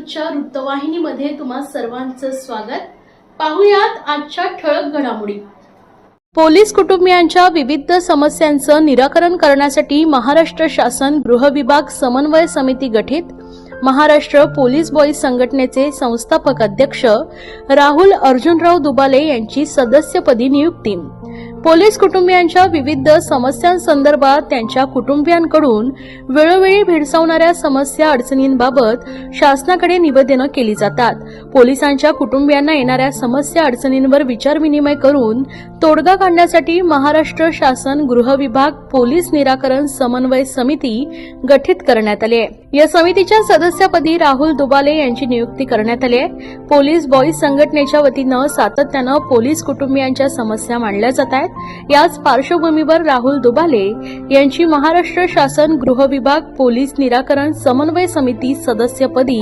न्यूजच्या वृत्तवाहिनीमध्ये तुम्हा सर्वांचं स्वागत. पाहुयात आजच्या ठळक घडामोडी. पोलीस कुटुंबियांच्या विविध समस्यांचं निराकरण करण्यासाठी महाराष्ट्र शासन गृह विभाग समन्वय समिती गठीत महाराष्ट्र पोलीस बॉईज संघटनेचे संस्थापक अध्यक्ष राहुल अर्जुनराव दुबाले यांची सदस्यपदी नियुक्ती. पोलीस कुटुंबियांच्या विविध समस्यांसंदर्भात त्यांच्या कुटुंबियांकडून वेळोवेळी भेडसावणाऱ्या समस्या अडचणींबाबत शासनाकडे निवेदनं केली जातात. पोलिसांच्या कुटुंबियांना येणाऱ्या समस्या अडचणींवर विचारविनिमय करून तोडगा काढण्यासाठी महाराष्ट्र शासन गृह विभाग पोलीस निराकरण समन्वय समिती गठीत करण्यात आली आहे. या समितीच्या सदस्यपदी राहुल दुबाले यांची नियुक्ती करण्यात आली आहे. पोलीस बॉईज संघटनेच्या वतीनं सातत्यानं पोलीस कुटुंबियांच्या समस्या मांडल्या जात आहेत. याच पार्श्वभूमीवर राहुल दुबाले यांची महाराष्ट्र शासन गृह विभाग पोलीस निराकरण समन्वय समिती सदस्यपदी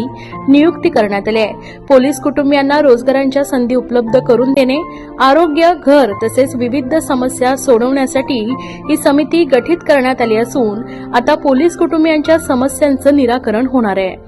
नियुक्ती करण्यात आली आहे. पोलीस कुटुंबियांना रोजगारांच्या संधी उपलब्ध करून देणे आरोग्य घर तसेच विविध समस्या सोडवण्यासाठी ही समिती गठीत करण्यात आली असून आता पोलीस कुटुंबियांच्या समस्यांचं निराकरण होणार आहे.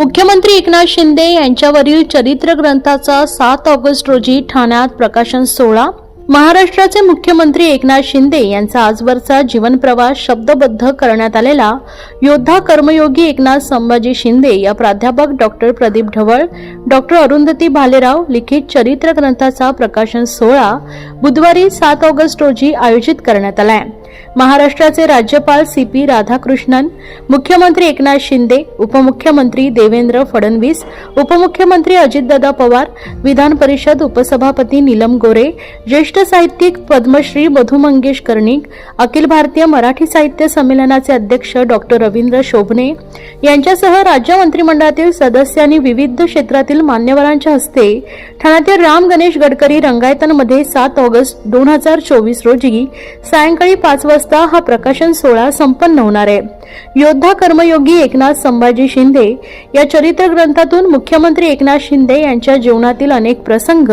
मुख्यमंत्री एकनाथ शिंदे यांच्यावरील चरित्र ग्रंथाचा सात ऑगस्ट रोजी ठाण्यात प्रकाशन सोहळा. महाराष्ट्राचे मुख्यमंत्री एकनाथ शिंदे यांचा आजवरचा जीवनप्रवास शब्दबद्ध करण्यात आलेला योद्धा कर्मयोगी एकनाथ संभाजी शिंदे या प्राध्यापक डॉक्टर प्रदीप ढवळ डॉक्टर अरुंधती भालेराव लिखित चरित्र ग्रंथाचा प्रकाशन सोहळा बुधवारी सात ऑगस्ट रोजी आयोजित करण्यात आला आहे महाराष्ट्राचे राज्यपाल सी पी राधाकृष्णन मुख्यमंत्री एकनाथ शिंदे उपमुख्यमंत्री देवेंद्र फडणवीस उपमुख्यमंत्री अजितदादा पवार विधान परिषद उपसभापती नीलम गोरे ज्येष्ठ साहित्यिक पद्मश्री मधु मंगेश कर्णिक अखिल भारतीय मराठी साहित्य संमेलनाचे अध्यक्ष डॉक्टर रवींद्र शोभने यांच्यासह राज्य मंत्रिमंडळातील सदस्य आणि विविध क्षेत्रातील मान्यवरांच्या हस्ते ठाण्यातील राम गणेश गडकरी रंगायतनमध्ये सात ऑगस्ट दोन हजार चोवीस रोजी सायंकाळी पाच वाजता हा प्रकाशन सोहळा संपन्न होणार आहे. योद्धा कर्मयोगी एकनाथ संभाजी शिंदे या चरित्र ग्रंथातून मुख्यमंत्री एकनाथ शिंदे यांच्या जीवनातील अनेक प्रसंग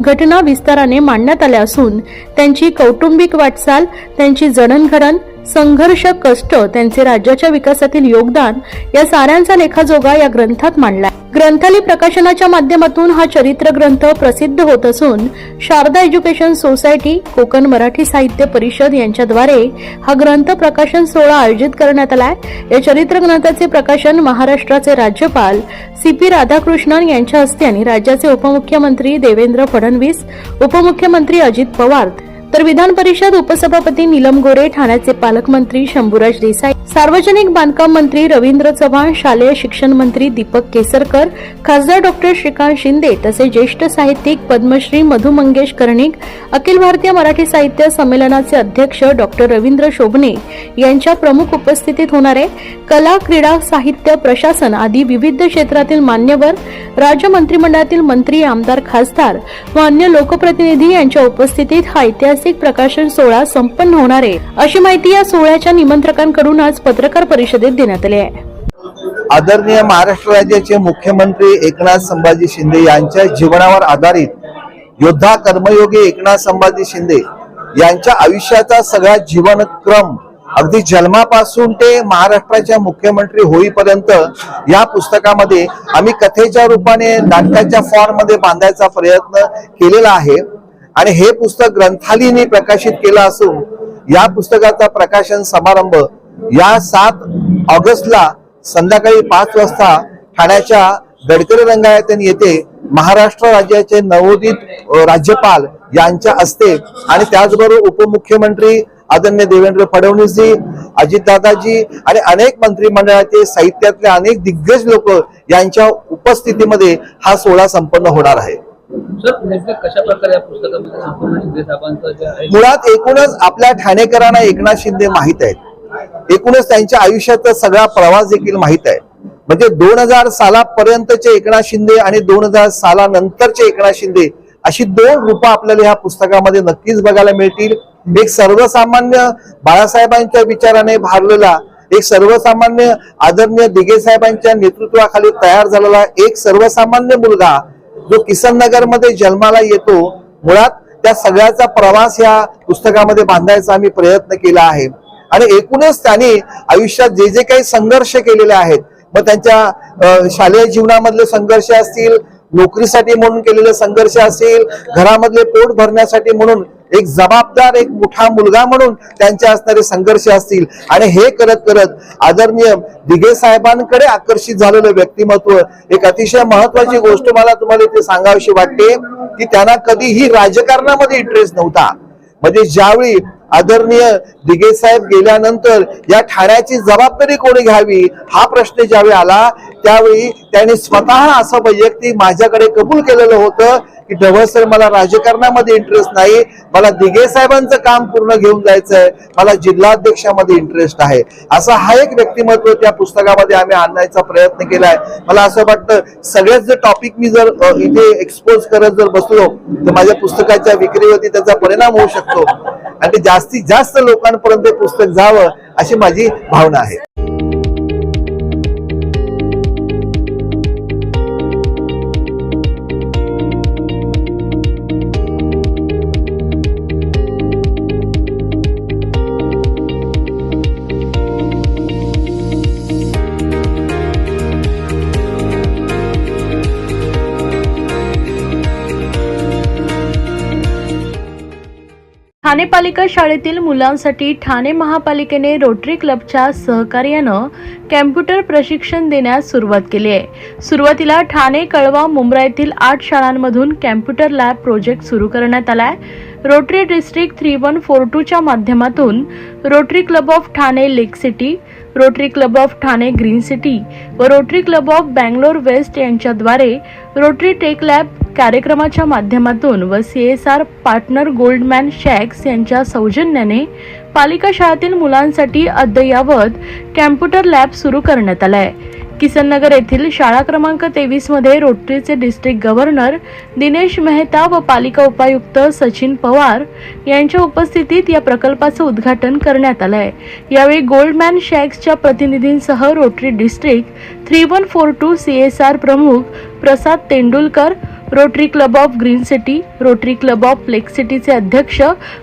घटना विस्ताराने मांडण्यात आल्या असून त्यांची कौटुंबिक वाटचाल त्यांची जडणघडण संघर्ष कष्ट त्यांचे राज्याच्या विकासातील योगदान या साऱ्यांचा लेखाजोगा या ग्रंथात मांडला ग्रंथाली प्रकाशनाच्या माध्यमातून हा चरित्र ग्रंथ प्रसिद्ध होत असून शारदा एज्युकेशन सोसायटी कोकण मराठी साहित्य परिषद यांच्याद्वारे हा ग्रंथ प्रकाशन सोहळा आयोजित करण्यात आलाय. या चरित्र ग्रंथाचे प्रकाशन महाराष्ट्राचे राज्यपाल सी पी राधाकृष्णन यांच्या हस्ते आणि राज्याचे उपमुख्यमंत्री देवेंद्र फडणवीस उपमुख्यमंत्री अजित पवार तर विधान परिषद उपसभापती नीलम गोरे ठाण्याचे पालकमंत्री शंभूराज देसाई सार्वजनिक बांधकाम मंत्री रवींद्र चव्हाण शालेय शिक्षण मंत्री दीपक केसरकर खासदार डॉक्टर श्रीकांत शिंदे तसेच ज्येष्ठ साहित्यिक पद्मश्री मधु मंगेश कर्णिक अखिल भारतीय मराठी साहित्य संमेलनाचे अध्यक्ष डॉक्टर रवींद्र शोभणे यांच्या प्रमुख उपस्थितीत होणारे कला क्रीडा साहित्य प्रशासन आदी विविध क्षेत्रातील मान्यवर राज्य मंत्रिमंडळातील मंत्री आमदार खासदार व अन्य लोकप्रतिनिधी यांच्या उपस्थितीत हा ऐतिहासिक प्रकाशन सोहळा संपन्न होणार आहे. अशी माहिती या सोहळ्याच्या निमंत्रकांकडून आज पत्रकार परिषदेत देण्यात आली आहे. आदरणीय महाराष्ट्र राज्याचे मुख्यमंत्री एकनाथ संभाजी शिंदे यांच्या जीवनावर आधारित योद्धा कर्मयोगी एकनाथ संभाजी शिंदे यांच्या आयुष्याचा सगळा जीवनक्रम अगदी जन्मापासून ते महाराष्ट्राच्या मुख्यमंत्री होईपर्यंत या पुस्तकामध्ये आम्ही कथेच्या रूपाने नाटकाच्या फॉर्ममध्ये बांधायचा प्रयत्न केलेला आहे. आणि हे पुस्तक ग्रंथालीने प्रकाशित केलं असून या पुस्तकाचा प्रकाशन समारंभ या सात ऑगस्टला संध्याकाळी पाच वाजता ठाण्याच्या गडकरी रंगायतन येथे महाराष्ट्र राज्याचे नवोदित राज्यपाल यांच्या हस्ते आणि त्याचबरोबर उपमुख्यमंत्री आदरणीय देवेंद्र फडणवीसजी अजितदादाजी आणि अनेक मंत्रिमंडळाचे साहित्यातले अनेक दिग्गज लोक यांच्या उपस्थितीमध्ये हा सोहळा संपन्न होणार आहे. मुळात एकूणच आपल्या ठाणेकरांना एकनाथ शिंदे माहीत आहेत. एकूणच त्यांच्या आयुष्याचा सगळा प्रवास देखील माहीत आहे. म्हणजे दोन हजार सालापर्यंतचे एकनाथ शिंदे आणि दोन हजार सालानंतरचे एकनाथ शिंदे अशी दोन रूपं आपल्याला ह्या पुस्तकामध्ये नक्कीच बघायला मिळतील. एक सर्वसामान्य बाळासाहेबांच्या विचाराने भारलेला एक सर्वसामान्य आदरणीय दिगे साहेबांच्या नेतृत्वाखाली तयार झालेला एक सर्वसामान्य मुलगा जो किसन नगरमध्ये जन्माला येतो मुळात त्या सगळ्याचा प्रवास या पुस्तकामध्ये बांधायचा आम्ही प्रयत्न केला आहे. आणि एकूणच त्यांनी आयुष्यात जे जे काही संघर्ष केलेले आहेत मग त्यांच्या शालेय जीवनामधले संघर्ष असतील नोकरीसाठी म्हणून केलेले संघर्ष असतील घरामधले पोट भरण्यासाठी म्हणून एक जबाबदार एक मोठा मुलगा म्हणून त्यांचे असणारे संघर्ष असतील. आणि हे करत करत आदरणीय दिघे साहेबांकडे आकर्षित झालेलं व्यक्तिमत्व एक अतिशय महत्वाची गोष्ट मला तुम्हाला इथे सांगावीशी वाटते की त्यांना कधीही राजकारणामध्ये इंटरेस्ट नव्हता. म्हणजे ज्यावेळी आदरणीय दिघे साहेब गेल्यानंतर या ठाण्याची जबाबदारी कोणी घ्यावी हा प्रश्न ज्यावेळी आला त्यावेळी त्यांनी स्वतः असं वैयक्तिक माझ्याकडे कबूल केलेलं होतं की ढवळ सर मला राजकारणामध्ये इंटरेस्ट नाही मला दिघे साहेबांचं काम पूर्ण घेऊन जायचंय मला जिल्हाध्यक्षामध्ये इंटरेस्ट आहे. असा हा एक व्यक्तिमत्व त्या पुस्तकामध्ये आम्ही आणण्याचा प्रयत्न केलाय. मला असं वाटतं सगळेच जर टॉपिक मी जर इथे एक्सपोज करत जर बसलो तर माझ्या पुस्तकाच्या विक्रीवरती त्याचा परिणाम होऊ शकतो. आणि ते जास्तीत जास्त लोकांपर्यंत पुस्तक जावं अशी माझी भावना आहे. ठाणे पालिका शाळेतील मुलांसाठी ठाणे महापालिकेने रोटरी क्लबच्या सहकार्यानं कॅम्प्युटर प्रशिक्षण देण्यास सुरुवात केली आहे. सुरुवातीला ठाणे कळवा मुंब्रा येथील आठ शाळांमधून कॅम्प्युटर लॅब प्रोजेक्ट सुरू करण्यात आलाय. Rotary district three one four टूच्या माध्यमातून Rotary club of Thane lake city Rotary club of Thane green city व Rotary club of Bangalore west यांच्याद्वारे रोटरी टेक लॅब कार्यक्रमाच्या माध्यमातून व C S R partner Goldman shacks यांच्या सौजन्याने पालिका शाळेतील मुलांसाठी अद्ययावत कॅम्प्युटर लॅब सुरू करण्यात आलाय. किसननगर येथील शाळा क्रमांक तेवीसमध्ये रोटरीचे डिस्ट्रिक्ट गव्हर्नर दिनेश मेहता व पालिका उपायुक्त सचिन पवार यांच्या उपस्थितीत या प्रकल्पाचं उद्घाटन करण्यात आलं आहे यावेळी गोल्डमॅन शॅक्सच्या प्रतिनिधींसह Rotary district three one four two C S R प्रमुख Prasad Tendulkar Rotary club of green city Rotary club of flex सिटीचे अध्यक्ष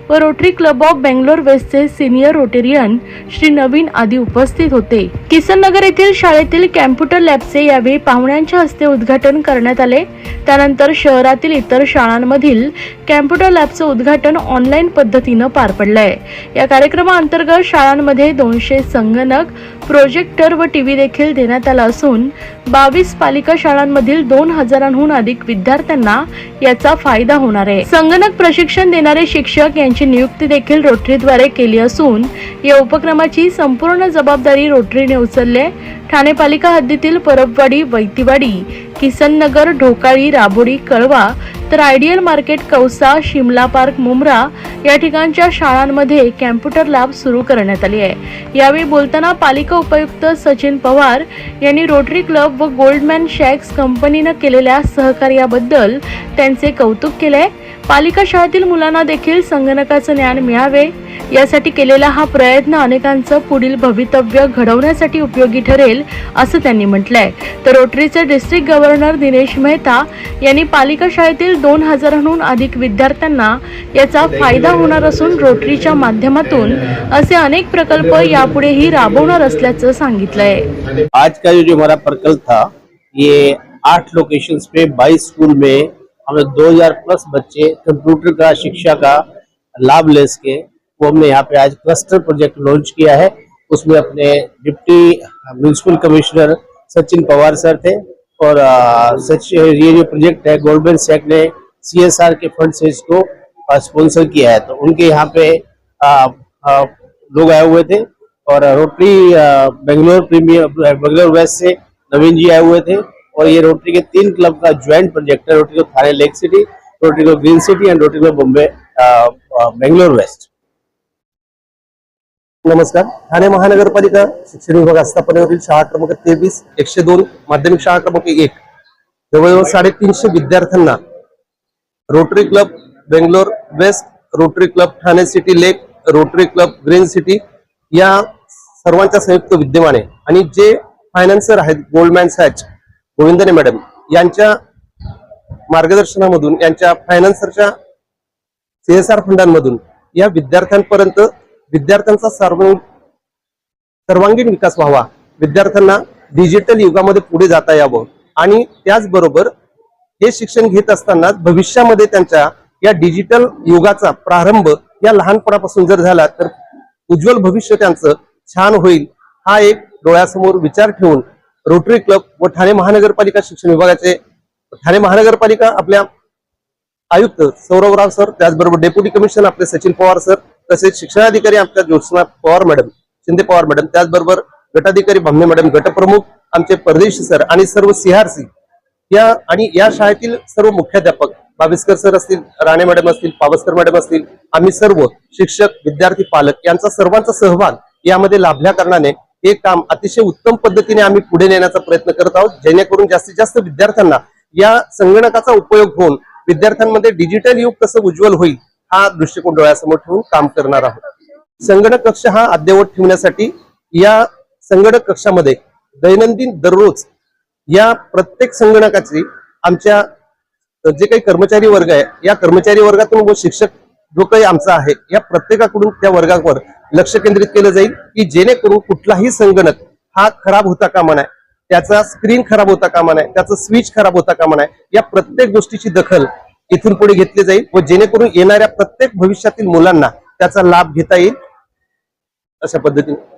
व रोटरी क्लब ऑफ बेंगलोर वेस्टचे सिनियर रोटेरियन श्री नवीन आदी उपस्थित होते. किसन नगर येथील शाळेतील कॅम्प्युटर लॅबचे यावेळी पाहुण्यांच्या हस्ते उद्घाटन करण्यात आले. त्यानंतर शहरातील इतर शाळांमधील कॅम्प्युटर लॅबचं उद्घाटन ऑनलाईन पद्धतीनं पार पडलंय. या कार्यक्रमाअंतर्गत शाळांमध्ये दोनशे संगणक प्रोजेक्टर व टीव्ही देखील देण्यात आला असून बावीस पालिका शाळांमधील दोन हजारांहून अधिक विद्यार्थी विद्यार्थ्यांना याचा फायदा होणार आहे. संगणक प्रशिक्षण देणारे शिक्षक यांची नियुक्ती देखील रोटरीद्वारे केली असून या उपक्रमाची संपूर्ण जबाबदारी रोटरीने उचलली ठाणे पालिका हद्दीतील परबवाडी वैतीवाडी किसननगर ढोकाळी राबोडी कळवा तर ideal market Kausa Shimla park Mumbra या ठिकाणच्या शाळांमध्ये कॅम्प्युटर लॅब सुरू करण्यात आली आहे. यावेळी बोलताना पालिका उपायुक्त सचिन पवार यांनी रोटरी क्लब व गोल्डमॅन शॅक्स कंपनीनं केलेल्या सहकार्याबद्दल त्यांचे कौतुक केले पालिका शाळेतील मुलांना देखील संगणकाचं ज्ञान मिळावे. यासाठी केलेला हा प्रयत्न अनेकांचं पुढील भवितव्य घडवण्यासाठी उपयोगी ठरेल असं त्यांनी म्हटलंय. तर रोटरीचे डिस्ट्रिक्ट गव्हर्नर दिनेश मेहता यांनी पालिका शाळेतील दोन हजारांहून अधिक विद्यार्थ्यांना याचा फायदा होणार असून रोटरीच्या माध्यमातून असे अनेक प्रकल्प यापुढेही राबवणार असल्याचं सांगितलंय. आज का जो हमारा प्रकल्प था ये आठ लोकेशन पे 22 स्कूल में हमें 2000 प्लस बच्चे कंप्यूटर का शिक्षा का लाभ ले सके। वो हमने यहाँ पे आज क्लस्टर प्रोजेक्ट लॉन्च किया है। उसमें अपने deputy municipal commissioner Sachin Pawar sir थे और ये जो प्रोजेक्ट है गोल्डमैन सेक ने सीएसआर के फंड से इसको स्पॉन्सर किया है। तो उनके यहाँ पे अ, अ, लोग आए हुए थे और Rotary Bangalore premier Bangalore west से नवीन जी आए हुए थे और ये रोटरी के तीन क्लब का ज्वाइंट प्रोजेक्ट है रोटरी को थाने लेक सिटी रोटरी को green city and Rotary club Bombay Bangalore west नमस्कार. ठाणे महानगरपालिका शिक्षण विभाग आस्थापनेवरील शाळा क्रमांक तेवीस एकशे दोन माध्यमिक शाळा क्रमांक एक. जवळजवळ साडेतीनशे विद्यार्थ्यांना Rotary club Bangalore west Rotary club Thane city lake Rotary club green city या सर्वांच्या संयुक्त विद्यमाने आणि जे फायनान्सर आहेत गोल्डमॅन सॅच गोविंदने मॅडम यांच्या मार्गदर्शनामधून यांच्या फायनान्सरच्या सीएसआर फंडांमधून या विद्यार्थ्यांपर्यंत विद्यार्थ्यांचा सर्व सर्वांगीण विकास व्हावा. विद्यार्थ्यांना डिजिटल युगामध्ये पुढे जाता यावं. आणि त्याचबरोबर हे शिक्षण घेत असताना भविष्यामध्ये त्यांच्या या डिजिटल युगाचा प्रारंभ या लहानपणापासून जर झाला तर उज्ज्वल भविष्य त्यांचं छान होईल हा एक डोळ्यासमोर विचार ठेवून रोटरी क्लब व ठाणे महानगरपालिका शिक्षण विभागाचे ठाणे महानगरपालिका आपल्या आयुक्त सौरवराव सर त्याचबरोबर डेप्युटी कमिशनर आपले सचिन पवार सर तसेच शिक्षणाधिकारी आमच्या ज्योत्सना पवार मॅडम शिंदे पवार मॅडम त्याचबरोबर गटाधिकारी भामणे मॅडम गटप्रमुख आमचे परदेशी सर आणि सर्व सीआरसी या आणि या शाळेतील सर्व मुख्याध्यापक बाविस्कर सर असतील राणे मॅडम असतील पावसकर मॅडम असतील आम्ही सर्व शिक्षक विद्यार्थी पालक यांचा सर्वांचा सहभाग यामध्ये लाभल्या कारणाने हे काम अतिशय उत्तम पद्धतीने आम्ही पुढे नेण्याचा प्रयत्न करत आहोत जेणेकरून जास्तीत जास्त विद्यार्थ्यांना या संगणकाचा उपयोग होऊन विद्यार्थ्यांमध्ये डिजिटल युग कसं उज्ज्वल होईल हा दृष्टिकोन डोळ्यासमोर ठेवून काम करणार आहोत. संगणक कक्ष हा अद्ययावत ठेवण्यासाठी या संगणक कक्षामध्ये दैनंदिन दररोज या प्रत्येक संगणकाची आमच्या जे काही कर्मचारी वर्ग आहे या कर्मचारी वर्गातून व शिक्षक जो काही आमचा आहे या प्रत्येकाकडून त्या वर्गावर लक्ष केंद्रित केलं जाईल की जेणेकरून कुठलाही संगणक हा खराब होता कामा नये. त्याचा स्क्रीन खराब होता कामा नये. त्याचं स्विच खराब होता कामा नये. या प्रत्येक गोष्टीची दखल इथून पुढे घेतले जाईल व जेणेकरून येणाऱ्या प्रत्येक भविष्यातील मुलांना त्याचा लाभ घेता येईल. अशा पद्धतीने.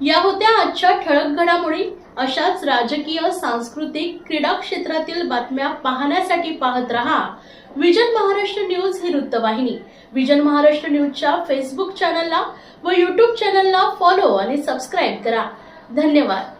या होत्या आजच्या ठळक घडामोडी. अशाच राजकीय सांस्कृतिक क्रीडा क्षेत्रातील बातम्या पाहण्यासाठी पाहत रहा. विजन महाराष्ट्र न्यूज ही वृत्तवाहिनी. विजन महाराष्ट्र न्यूजच्या फेसबुक चॅनलला व युट्यूब चॅनलला फॉलो आणि सबस्क्राईब करा. धन्यवाद.